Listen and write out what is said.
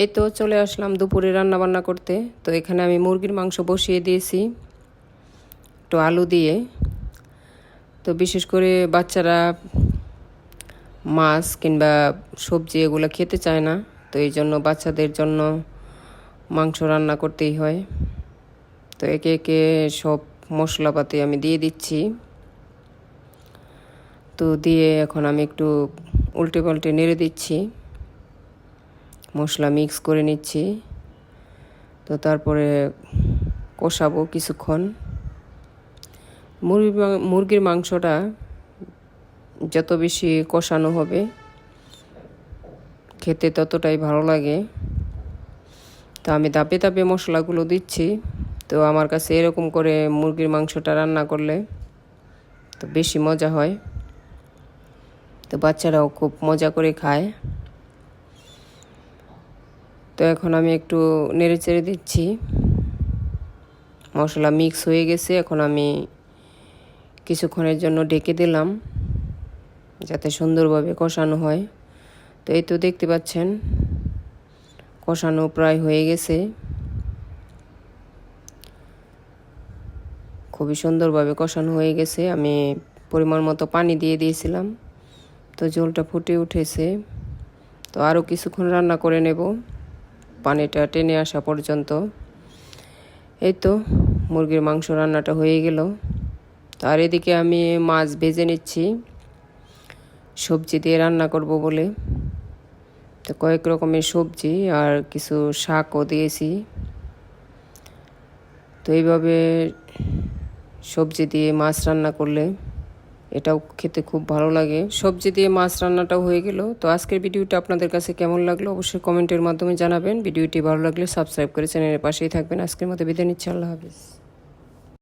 এই তো চলে আসলাম দুপুরে রান্না বান্না করতে। তো এখানে আমি মুরগির মাংস বসিয়ে দিয়েছি, একটু আলু দিয়ে। তো বিশেষ করে বাচ্চারা মাছ কিংবা সবজি এগুলো খেতে চায় না, তো এই জন্য বাচ্চাদের জন্য মাংস রান্না করতেই হয়। তো একে একে সব মশলাপাতি আমি দিয়ে দিচ্ছি। তো দিয়ে এখন আমি একটু উল্টে পাল্টে নেড়ে দিচ্ছি। মশলা মিক্স করে নিচ্ছি। তো তারপরে কষাবো কিছুক্ষণ। মুরগি মুরগির মাংসটা যত বেশি কষানো হবে, খেতে ততটাই ভালো লাগে। তো আমি দাপে দাপে মশলাগুলো দিচ্ছি। তো আমার কাছে এরকম করে মুরগির মাংসটা রান্না করলে তো বেশি মজা হয়। তো বাচ্চারাও খুব মজা করে খায়। তো এখন আমি একটু নেড়ে চেড়ে দিচ্ছি। মশলা মিক্স হয়ে গেছে, এখন আমি কিছুক্ষণের জন্য ডেকে দিলাম যাতে সুন্দরভাবে কষানো হয়। তো এই তো দেখতে পাচ্ছেন, কষানো প্রায় হয়ে গেছে। খুবই সুন্দরভাবে কষানো হয়ে গেছে, আমি পরিমাণ মতো পানি দিয়ে দিয়েছিলাম। তো জলটা ফুটে উঠেছে। তো আরও কিছুক্ষণ রান্না করে নেব। পানিটা টেনে আসা পর্যন্ত। এই তো মুরগির মাংস রান্নাটা হয়ে গেল। আর এদিকে আমি মাছ ভেজে নিচ্ছি। সবজি দিয়ে রান্না করব বলে। তো কয়েক রকমের সবজি আর কিছু শাকও দিয়েছি। তো এইভাবে সবজি দিয়ে মাছ রান্না করলে এটাও খেতে খুব ভালো লাগে। সবজি দিয়ে মাছ রান্নাটাও হয়ে গেল। তো আজকের ভিডিওটা আপনাদের কাছে কেমন লাগল অবশ্যই কমেন্টের মাধ্যমে জানাবেন। ভিডিওটি ভালো লাগলে সাবস্ক্রাইব করে চ্যানেলের পাশেই থাকবেন। আজকের মতো বিদায় নিচ্ছি। আল্লাহ হাফিজ।